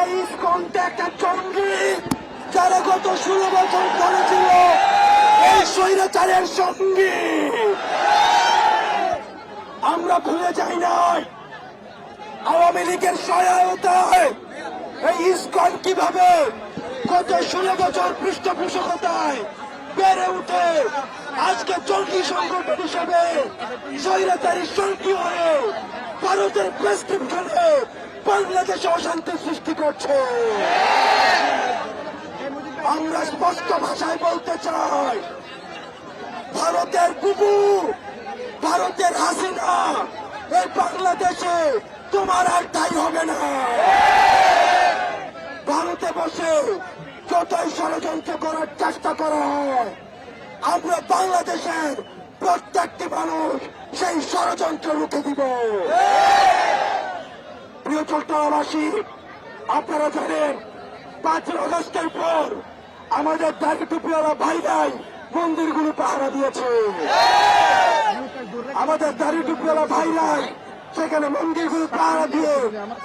এই ইস্কনটা একটা জঙ্গি যারা গত ষোলো বছর এই স্বৈরাচারের আমরা ভুলে যাই নাই, আওয়ামী লীগের সহায়তায় এই ইস্কন কীভাবে গত ষোলো বছর পৃষ্ঠপোষকতায় বেড়ে উঠে, আজকে জঙ্গি সংগঠন হিসেবে স্বৈরাচারী সঙ্গী হয়ে ভারতের প্রেসক্রিপশনে বাংলাদেশে অশান্তি সৃষ্টি করছে। আমরা স্পষ্ট ভাষায় বলতে চাই, ভারতের কুকুর ভারতের হাসিনা, এই বাংলাদেশে তোমার আর তাই হবে না। ভারতে বসে যতই ষড়যন্ত্র করার চেষ্টা করা হয়, আমরা বাংলাদেশের প্রত্যেকটি মানুষ সেই ষড়যন্ত্র রুখে দিব। প্রিয় চট্টগ্রামবাসী আপনারা জানেন পাঁচই আগস্টের পর আমাদের দাড়ি টুপিওয়ালা ভাই ভাই মন্দিরগুলো পাহারা দিয়েছে। আমাদের দাড়ি টুপিওয়ালা ভাই ভাই সেখানে মন্দিরগুলো পাহারা দিয়ে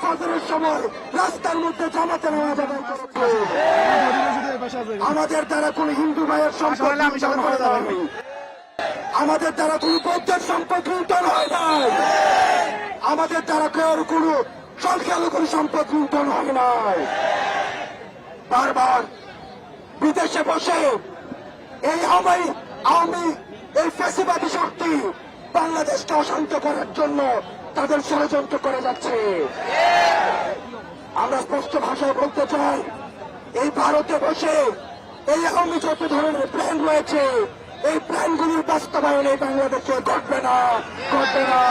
ফজরের সময় রাস্তার মধ্যে জামাতে নামাজ আদায় করেছে। আমাদের দ্বারা কোন হিন্দু ভাইয়ের সম্পদ লুণ্ঠন হয় নাই। আমাদের দ্বারা কোন বৌদ্ধের সম্পদ লুণ্ঠন হয় নাই। আমাদের দ্বারা কেউ কোন সংখ্যালঘুর সম্পদ লুণ্ঠন হয় নাই। বারবার বিদেশে বসে এই আওয়ামী আওয়ামী, এই ফেসিবাদী শক্তি বাংলাদেশকে অশান্ত করার জন্য তাদের ষড়যন্ত্র করে যাচ্ছে। আমরা স্পষ্ট ভাষায় বলতে চাই, এই ভারতে বসে এই আওয়ামী যত ধরনের প্ল্যান রয়েছে, এই প্ল্যানগুলির বাস্তবায়ন এই বাংলাদেশে ঘটবে না ঘটবে না।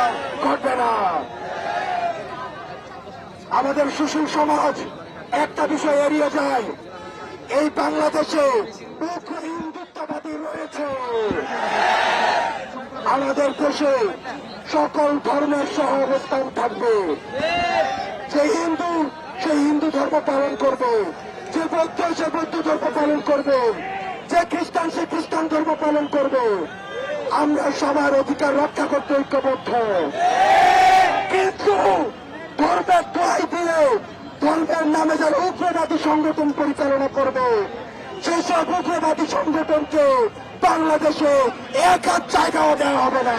আমাদের সুশীল সমাজ একটা বিষয় এড়িয়ে যায়। এই বাংলাদেশে হিন্দুত্ববাদী রয়েছে। আমাদের দেশে সকল ধর্মের সহ অবস্থান থাকবে। যে হিন্দু সে হিন্দু ধর্ম পালন করবে। যে বৌদ্ধ, সে বৌদ্ধ ধর্ম পালন করবে। যে খ্রিস্টান, সে খ্রিস্টান ধর্ম পালন করবে। আমরা সবার অধিকার রক্ষা করতে ঐক্যবদ্ধ। দোয়াই দিয়ে ধর্মের নামে যারা উগ্রবাদী সংগঠন পরিচালনা করবে সেসব উগ্রবাদী সংগঠনকে বাংলাদেশে এক হাত জায়গাও দেওয়া হবে না।